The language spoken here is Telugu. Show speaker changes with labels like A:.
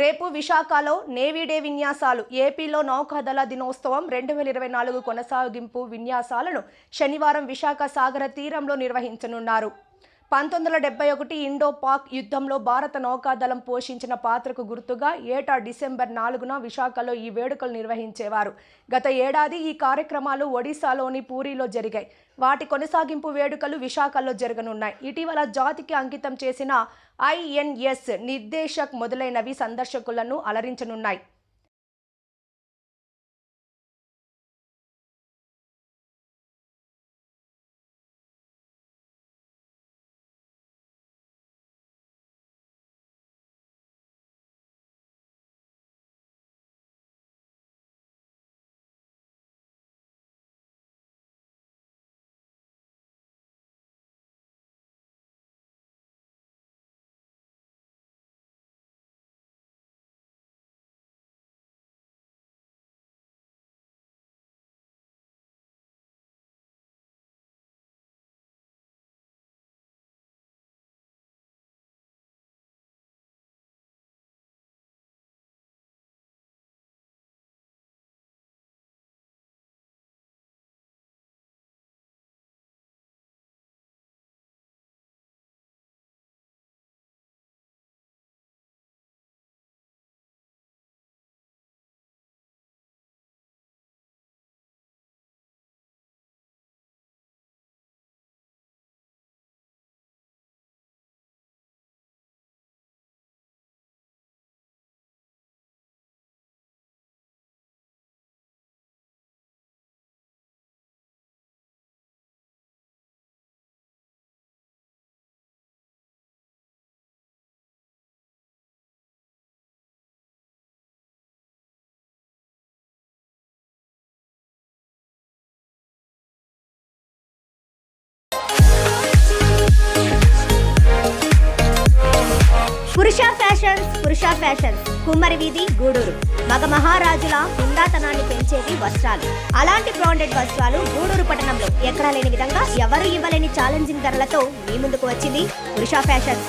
A: రేపు విశాఖలో నేవీ డే విన్యాసాలు. ఏపీలో నౌకాదళ దినోత్సవం రెండు వేల ఇరవై నాలుగు కొనసాగింపు విన్యాసాలను శనివారం విశాఖ సాగర తీరంలో నిర్వహించనున్నారు. పంతొమ్మిది వందల డెబ్బై ఒకటి ఇండో పాక్ యుద్ధంలో భారత నౌకాదళం పోషించిన పాత్రకు గుర్తుగా ఏటా డిసెంబర్ నాలుగున విశాఖలో ఈ వేడుకలు నిర్వహించేవారు. గత ఏడాది ఈ కార్యక్రమాలు ఒడిశాలోని పూరిలో జరిగాయి. వాటి కొనసాగింపు వేడుకలు విశాఖలో జరగనున్నాయి. ఇటీవల జాతికి అంకితం చేసిన ఐఎన్ఎస్ నిర్దేశక్ మొదలైనవి సందర్శకులను అలరించనున్నాయి.
B: పురుష ఫ్యాషన్స్ పురుష ఫ్యాషన్స్ కుమ్మరి వీధి గూడూరు. మగ మహారాజుల హుందాతనాన్ని పెంచేవి వస్త్రాలు. అలాంటి బ్రాండెడ్ వస్త్రాలు గూడూరు పట్టణంలో ఎక్కడా లేని విధంగా ఎవరు ఇవ్వలేని ఛాలెంజింగ్ ధరలతో మీ ముందుకు వచ్చింది పురుష ఫ్యాషన్స్.